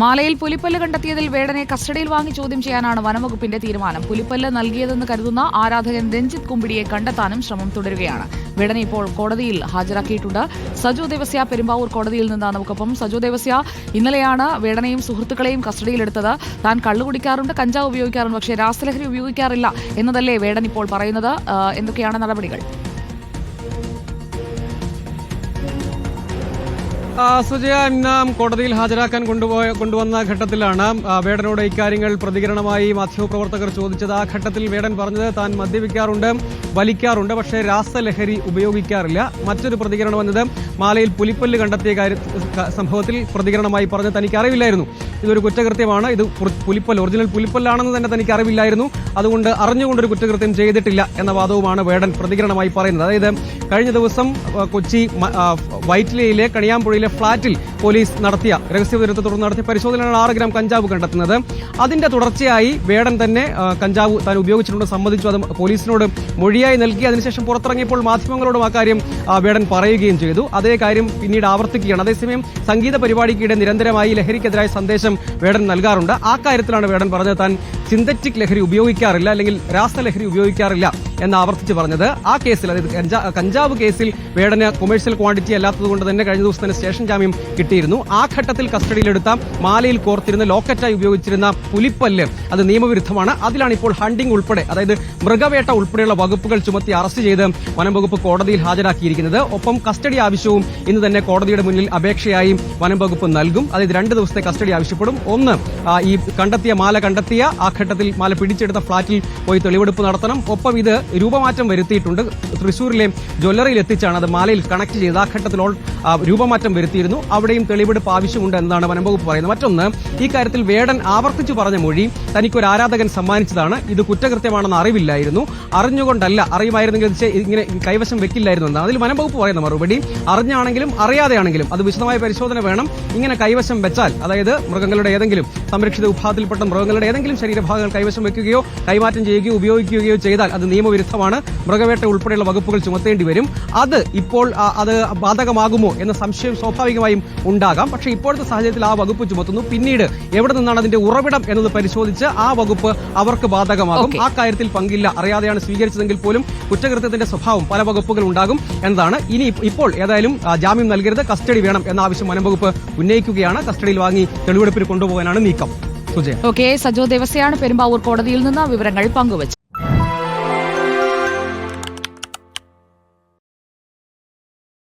മാലയിൽ പുലിപ്പല്ല് കണ്ടെത്തിയതിൽ വേടനെ കസ്റ്റഡിയിൽ വാങ്ങി ചോദ്യം ചെയ്യാനാണ് വനംവകുപ്പിന്റെ തീരുമാനം. പുലിപ്പല്ല് നൽകിയതെന്ന് കരുതുന്ന ആരാധകൻ രഞ്ജിത്ത് കുമ്പിടിയെ കണ്ടെത്താനും ശ്രമം തുടരുകയാണ്. വേടനെ ഇപ്പോൾ കോടതിയിൽ ഹാജരാക്കിയിട്ടുണ്ട്. സജു ദേവസ്യ പെരുമ്പാവൂർ കോടതിയിൽ നിന്നാണ് നമുക്കൊപ്പം. സജു ദേവസ്യ ഇന്നലെയാണ് വേടനെയും സുഹൃത്തുക്കളെയും കസ്റ്റഡിയിലെടുത്തത്. താൻ കള്ളു കുടിക്കാറുണ്ട് കഞ്ചാവ് ഉപയോഗിക്കാറുണ്ട് പക്ഷേ രാസലഹരി ഉപയോഗിക്കാറില്ല എന്നതല്ലേ വേടൻ ഇപ്പോൾ പറയുന്നത്? എന്തൊക്കെയാണ് നടപടികൾ? സുജയ നാം കോടതിയിൽ ഹാജരാക്കാൻ കൊണ്ടുപോയ കൊണ്ടുവന്ന ഘട്ടത്തിലാണ്. വേടനോട് ഇക്കാര്യങ്ങൾ പ്രതികരണമായി മാധ്യമപ്രവർത്തകർ ചോദിച്ചത്. ആ ഘട്ടത്തിൽ വേടൻ പറഞ്ഞത് താൻ മദ്യപിക്കാറുണ്ട് വലിക്കാറുണ്ട് പക്ഷേ രാസലഹരി ഉപയോഗിക്കാറില്ല. മറ്റൊരു പ്രതികരണം വന്നത് മാലയിൽ പുലിപ്പല്ല് കണ്ടെത്തിയ കാര്യ സംഭവത്തിൽ പ്രതികരണമായി പറഞ്ഞ് തനിക്ക് അറിവില്ലായിരുന്നു ഇതൊരു കുറ്റകൃത്യമാണ്. ഇത് പുലിപ്പല്ല് ഒറിജിനൽ പുലിപ്പല്ലാണെന്ന് തന്നെ തനിക്ക് അറിവില്ലായിരുന്നു അതുകൊണ്ട് അറിഞ്ഞുകൊണ്ടൊരു കുറ്റകൃത്യം ചെയ്തിട്ടില്ല എന്ന വാദവുമാണ് വേടൻ പ്രതികരണമായി പറയുന്നത്. അതായത് കഴിഞ്ഞ ദിവസം കൊച്ചി വൈറ്റിലയിലെ കണിയാമ്പുഴയിലെ ഫ്ളാറ്റിൽ പോലീസ് നടത്തിയ രഹസ്യവിവരത്തെ തുടർന്ന് നടത്തിയ പരിശോധനയിലാണ് ആറ് ഗ്രാം കഞ്ചാവ് കണ്ടെത്തുന്നത്. അതിന്റെ തുടർച്ചയായി വേടൻ തന്നെ കഞ്ചാവ് താൻ ഉപയോഗിച്ചിട്ടുണ്ട് സമ്മതിച്ചു. അത് പോലീസിനോട് മൊഴിയായി നൽകി. അതിനുശേഷം പുറത്തിറങ്ങിയപ്പോൾ മാധ്യമങ്ങളോടും ആ കാര്യം വേടൻ പറയുകയും ചെയ്തു. അതേ കാര്യം പിന്നീട് ആവർത്തിക്കുകയാണ്. അതേസമയം സംഗീത പരിപാടിക്കിടെ നിരന്തരമായി ലഹരിക്കെതിരായ സന്ദേശം വേടൻ നൽകാറുണ്ട്. ആ കാര്യത്തിലാണ് വേടൻ പറഞ്ഞത്. താൻ സിന്തറ്റിക് ലഹരി ഉപയോഗിക്കാറില്ല അല്ലെങ്കിൽ രാസലഹരി ഉപയോഗിക്കാറില്ല. എന്ന് ആവർത്തിച്ച് പറഞ്ഞത്. ആ കേസിൽ അതായത് കഞ്ചാവ് കേസിൽ വേടന് കൊമേഴ്സ്യൽ ക്വാണ്ടിറ്റി അല്ലാത്തതുകൊണ്ട് തന്നെ കഴിഞ്ഞ ദിവസം തന്നെ സ്റ്റേഷൻ ജാമ്യം കിട്ടിയിരുന്നു. ആ ഘട്ടത്തിൽ കസ്റ്റഡിയിലെടുത്ത മാലയിൽ കോർത്തിരുന്ന ലോക്കറ്റായി ഉപയോഗിച്ചിരുന്ന പുലിപ്പല്ല് അത് നിയമവിരുദ്ധമാണ്. അതിലാണ് ഇപ്പോൾ ഹണ്ടിംഗ് ഉൾപ്പെടെ അതായത് മൃഗവേട്ട ഉൾപ്പെടെയുള്ള വകുപ്പുകൾ ചുമത്തി അറസ്റ്റ് ചെയ്ത് വനം വകുപ്പ് കോടതിയിൽ ഹാജരാക്കിയിരിക്കുന്നത്. ഒപ്പം കസ്റ്റഡി ആവശ്യവും ഇന്ന് തന്നെ കോടതിയുടെ മുന്നിൽ അപേക്ഷയായി വനം വകുപ്പ് നൽകും. അതായത് രണ്ട് ദിവസത്തെ കസ്റ്റഡി ആവശ്യപ്പെടും. ഒന്ന് ഈ കണ്ടെത്തിയ മാല കണ്ടെത്തിയ ആ ഘട്ടത്തിൽ മാല പിടിച്ചെടുത്ത ഫ്ളാറ്റിൽ പോയി തെളിവെടുപ്പ് നടത്തണം. ഒപ്പം ഇത് രൂപമാറ്റം വരുത്തിയിട്ടുണ്ട്. തൃശൂരിലെ ജ്വല്ലറിയിൽ എത്തിച്ചാണ് അത് മാലയിൽ കണക്ട് ചെയ്ത് ആ ഘട്ടത്തിലോൾ രൂപമാറ്റം വരുത്തിയിരുന്നു. അവിടെയും തെളിവെടുപ്പ് ആവശ്യമുണ്ട് എന്നാണ് വനംവകുപ്പ് പറയുന്നത്. മറ്റൊന്ന് ഈ കാര്യത്തിൽ വേടൻ ആവർത്തിച്ചു പറഞ്ഞ മൊഴി തനിക്കൊരു ആരാധകൻ സമ്മാനിച്ചതാണ്. ഇത് കുറ്റകൃത്യമാണെന്ന് അറിവില്ലായിരുന്നു. അറിഞ്ഞുകൊണ്ടല്ല അറിയുമായിരുന്നെങ്കിൽ ഇങ്ങനെ കൈവശം വെക്കില്ലായിരുന്നു എന്നാണ്. അതിൽ വനംവകുപ്പ് പറയുന്ന മറുപടി അറിഞ്ഞാണെങ്കിലും അറിയാതെയാണെങ്കിലും അത് വിശദമായ പരിശോധന വേണം. ഇങ്ങനെ കൈവശം വെച്ചാൽ അതായത് മൃഗങ്ങളുടെ ഏതെങ്കിലും സംരക്ഷിത വിഭാഗത്തിൽപ്പെട്ട മൃഗങ്ങളുടെ ഏതെങ്കിലും ശരീരഭാഗങ്ങൾ കൈവശം വെക്കുകയോ കൈമാറ്റം ചെയ്യുകയോ ഉപയോഗിക്കുകയോ ചെയ്താൽ അത് നിയമവിരുദ്ധമാണ് മൃഗവേട്ട ഉൾപ്പെടെയുള്ള വകുപ്പുകൾ ചുമത്തേണ്ടി വരും. അത് ഇപ്പോൾ അത് ബാധകമാകുമോ എന്ന സംശയം സ്വാഭാവികമായും ഉണ്ടാകാം. പക്ഷേ ഇപ്പോഴത്തെ സാഹചര്യത്തിൽ ആ വകുപ്പ് ചുമത്തുന്നു. പിന്നീട് എവിടെ നിന്നാണ് അതിന്റെ ഉറവിടം എന്നത് പരിശോധിച്ച് ആ വകുപ്പ് അവർക്ക് ബാധകമാകും. ആ കാര്യത്തിൽ പങ്കില്ല. അറിയാതെയാണ് സ്വീകരിച്ചതെങ്കിൽ പോലും കുറ്റകൃത്യത്തിന്റെ സ്വഭാവം പല വകുപ്പുകൾ ഉണ്ടാകും എന്നതാണ്. ഇനി ഇപ്പോൾ ഏതായാലും ജാമ്യം നൽകരുത് കസ്റ്റഡി വേണം എന്ന ആവശ്യം വനംവകുപ്പ് ഉന്നയിക്കുകയാണ്. കസ്റ്റഡിയിൽ വാങ്ങി തെളിവെടുപ്പിന് കൊണ്ടുപോകാനാണ് നീക്കം. സുജയ. ഓക്കെ സജോ ദേവസ്യാണ് പെരുമ്പാവൂർ കോടതിയിൽ നിന്ന് വിവരങ്ങൾ പങ്കുവച്ചത്.